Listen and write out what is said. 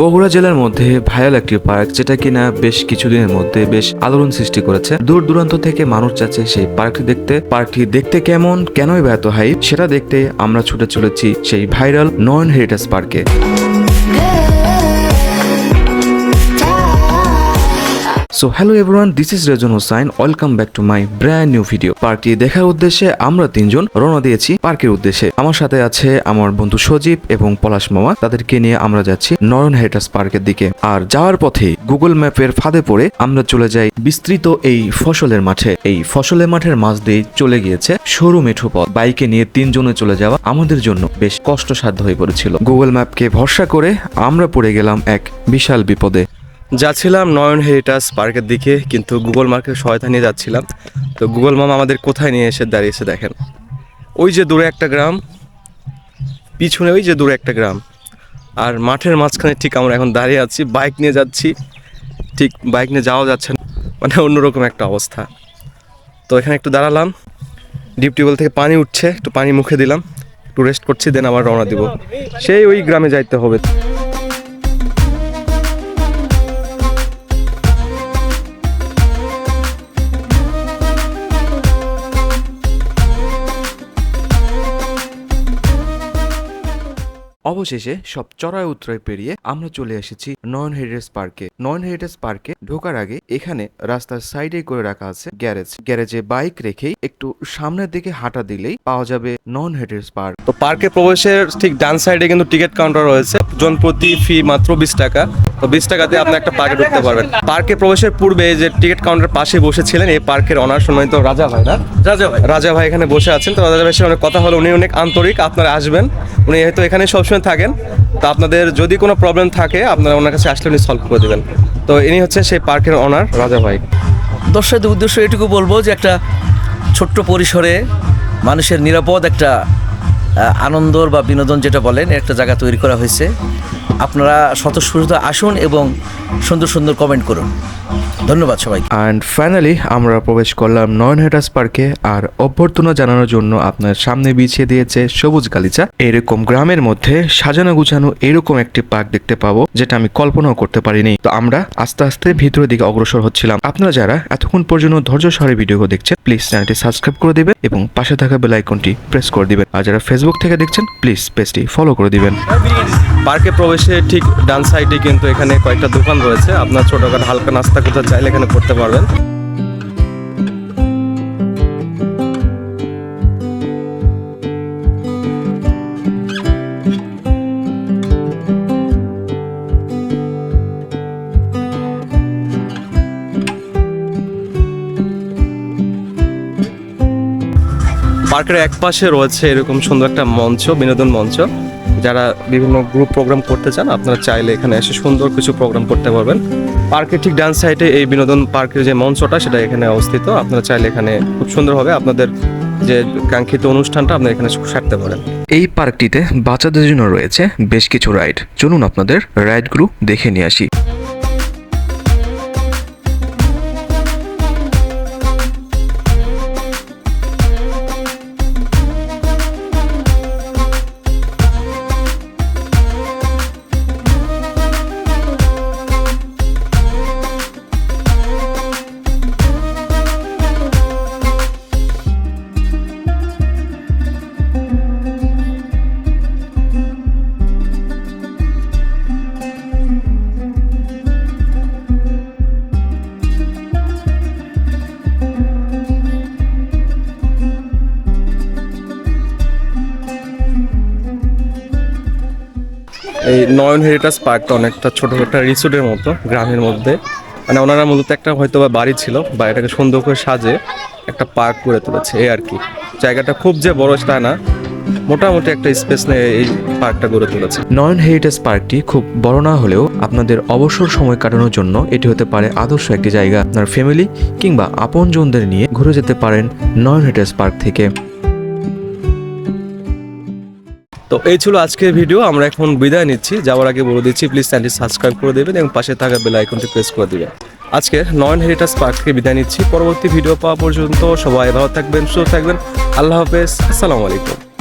বগুড়া জেলার মধ্যে ভায়াল একটি পার্ক, যেটা কিনা বেশ কিছুদিনের মধ্যে বেশ আলোড়ন সৃষ্টি করেছে। দূর দূরান্ত থেকে মানুষ যাচ্ছে সেই পার্কটি দেখতে। পার্কটি দেখতে কেমন, কেনই ব্যাহত হাই সেটা দেখতে আমরা ছুটে চলেছি সেই ভাইরাল নয়ন হেরিটেজ পার্কে। So hello everyone this is Rezon Hossain welcome back to my brand new video পার্কটি দেখার উদ্দেশ্যে আমরা তিনজন রওনা দিয়েছি পার্কের উদ্দেশ্যে। আমার সাথে আছে আমার বন্ধু সজীব এবং পলাশ মামা। তাদেরকে নিয়ে আমরা যাচ্ছি নয়ন হেরিটেজ পার্কের দিকে। আর যাওয়ার পথে গুগল ম্যাপের ফাঁদে পড়ে আমরা চলে যাই বিস্তৃত এই ফসলের মাঠে। এই ফসলের মাঠের মাঝ দিয়ে চলে গিয়েছে সরু মেঠো পথ। বাইকে নিয়ে তিনজনে চলে যাওয়া আমাদের জন্য বেশ কষ্টসাধ্য হয়ে পড়েছিল। গুগল ম্যাপকে ভরসা করে আমরা পড়ে গেলাম এক বিশাল বিপদে। যাচ্ছিলাম নয়ন হেরিটাজ পার্কের দিকে, কিন্তু গুগল মার্কেট সহায়তা নিয়ে যাচ্ছিলাম। তো গুগল মামা আমাদের কোথায় নিয়ে এসে দাঁড়িয়েছে দেখেন। ওই যে দূরে একটা গ্রাম, পিছনে ওই যে দূরে একটা গ্রাম। আর মাঠের মাঝখানে ঠিক আমরা এখন দাঁড়িয়ে আছি, বাইক নিয়ে যাচ্ছি। ঠিক বাইক নিয়ে যাওয়া যাচ্ছে না মানে অন্যরকম একটা অবস্থা। তো এখানে একটু দাঁড়ালাম, ডিপ টিউবওয়েল থেকে পানি উঠছে, একটু পানি মুখে দিলাম, একটু রেস্ট করছি দেন আবার রওনা দিব। সেই ওই গ্রামে যাইতে হবে। অবশেষে সব চড়াই উত্তরায় পেরিয়ে আমরা চলে এসেছি নয়ন হেরিটেজ পার্কে। নয়ন হেরিটেজ পার্কে ঢোকার আগে এখানে রাস্তার সাইডে করে রাখা আছে গ্যারেজ। গ্যারেজে বাইক রেখেই একটু সামনের দিকে হাঁটা দিলেই পাওয়া যাবে নন হেরিটেজ পার্ক। তো পার্কে প্রবেশের ঠিক ডান সাইডে কিন্তু টিকিট কাউন্টার রয়েছে। জন প্রতি ফি মাত্র বিশ টাকা। তো বিশ টাকাতে আপনি একটা পার্কে ঢুকতে পারবেন। পার্কে প্রবেশের পূর্বে যে টিকিট কাউন্টার পাশে বসেছিলেন এই পার্কের অনার সম্মানিত রাজা ভাই না? রাজা ভাই। রাজা ভাই এখানে বসে আছেন। তো রাজা ভাইয়ের সঙ্গে কথা হলো উনি অনেক আন্তরিক আপনারা আসবেন। উনি হয়তো এখানে সবসময় থাকেন। তো আপনাদের যদি কোনো প্রবলেম থাকে আপনারা ওনার কাছে আসলে উনি সলভ করে দেবেন। তো ইনি হচ্ছে সেই পার্কের অনার রাজা ভাই। দর্শকদের উদ্দেশ্য এটুকু বলব যে একটা ছোট্ট পরিসরে মানুষের নিরাপদ একটা আনন্দর বা বিনোদন যেটা বলেন একটা জায়গা তৈরি করা হয়েছে। আপনারা স্বতঃস্ফূর্ত আসুন এবং সুন্দর সুন্দর কমেন্ট করুন। ধন্যবাদ সবাইকে। অ্যান্ড ফাইনালি আমরা প্রবেশ করলাম নয়ন হেরিটেজ পার্কে, আর অভ্যর্থনা জানানোর জন্য আপনার সামনে বিছিয়ে দিয়েছে সবুজ গালিচা। এরকম গ্রামের মধ্যে সাজানো গুছানো এরকম একটি পার্ক দেখতে পাবো, যেটা আমি কল্পনাও করতে পারিনি। তো আমরা আস্তে আস্তে ভিতরের দিকে অগ্রসর হচ্ছিলাম। আপনারা যারা এতক্ষণ পর্যন্ত ধৈর্য সহকারে ভিডিও দেখছেন প্লিজ চ্যানেলটি সাবস্ক্রাইব করে দিবেন এবং পাশে থাকা বেল আইকনটি প্রেস করে দিবেন। আর যারা ফেসবুক থেকে দেখছেন প্লিজ পেজটি ফলো করে দিবেন। পার্কে প্রবেশে ঠিক ডান সাইডে কিন্তু এখানে কয়েকটা দোকান রয়েছে। আপনার ছোটখাটো হালকা নাস্তা করতে চাইলে এখানে করতে পারবেন। পার্কের এক পাশে রয়েছে এরকম সুন্দর একটা মঞ্চ, বিনোদন মঞ্চ। যারা বিভিন্ন গ্রুপ প্রোগ্রাম করতে চান, আপনারা চাইলে এখানে এসে সুন্দর কিছু প্রোগ্রাম করতে পারবেন। পার্কের ঠিক ডান সাইডে এই বিনোদন পার্কের যে মঞ্চটা, সেটা এখানে অবস্থিত। আপনারা চাইলে এখানে খুব সুন্দরভাবে আপনাদের যে কাঙ্ক্ষিত অনুষ্ঠানটা, আপনারা এখানে সারতে পারেন। এই পার্কটিতে বাচ্চাদের জন্য রয়েছে বেশ কিছু রাইড চলুন আপনাদের রাইড গ্রুপ দেখে নিয়ে আসি। এই নয়ন হেরিটাজ পার্কটা অনেকটা ছোটো, একটা রিসোর্টের মতো গ্রামের মধ্যে। মানে ওনারা মূলত একটা হয়তো বা বাড়ি ছিল, বা এটাকে সুন্দর করে সাজে একটা পার্ক করে তুলেছে, এই আর কি। জায়গাটা খুব যে বড় তা না, মোটামুটি একটা স্পেস নিয়ে এই পার্কটা গড়ে তুলেছে। নয়ন হেরিটেজ পার্কটি খুব বড় না হলেও আপনাদের অবসর সময় কাটানোর জন্য এটি হতে পারে আদর্শ একটি জায়গা। আপনার ফ্যামিলি কিংবা আপনজনদের নিয়ে ঘুরে যেতে পারেন নয়ন হেরিটেজ পার্ক থেকে। তো এই ছিল আজকের ভিডিও আমরা এখন বিদায় নিচ্ছি। যাওয়ার আগে বলে দিচ্ছি প্লিজ চ্যানেলটি সাবস্ক্রাইব করে দেবেন এবং পাশে থাকা বেল আইকনটি প্রেস করে দেবেন। আজকে নয়ন হেরিটাস পার্ককে বিদায় নিচ্ছি। পরবর্তী ভিডিও পাওয়া পর্যন্ত সবাই ভালো থাকবেন, সুস্থ থাকবেন। আল্লাহ হাফেজ, আসসালামু আলাইকুম।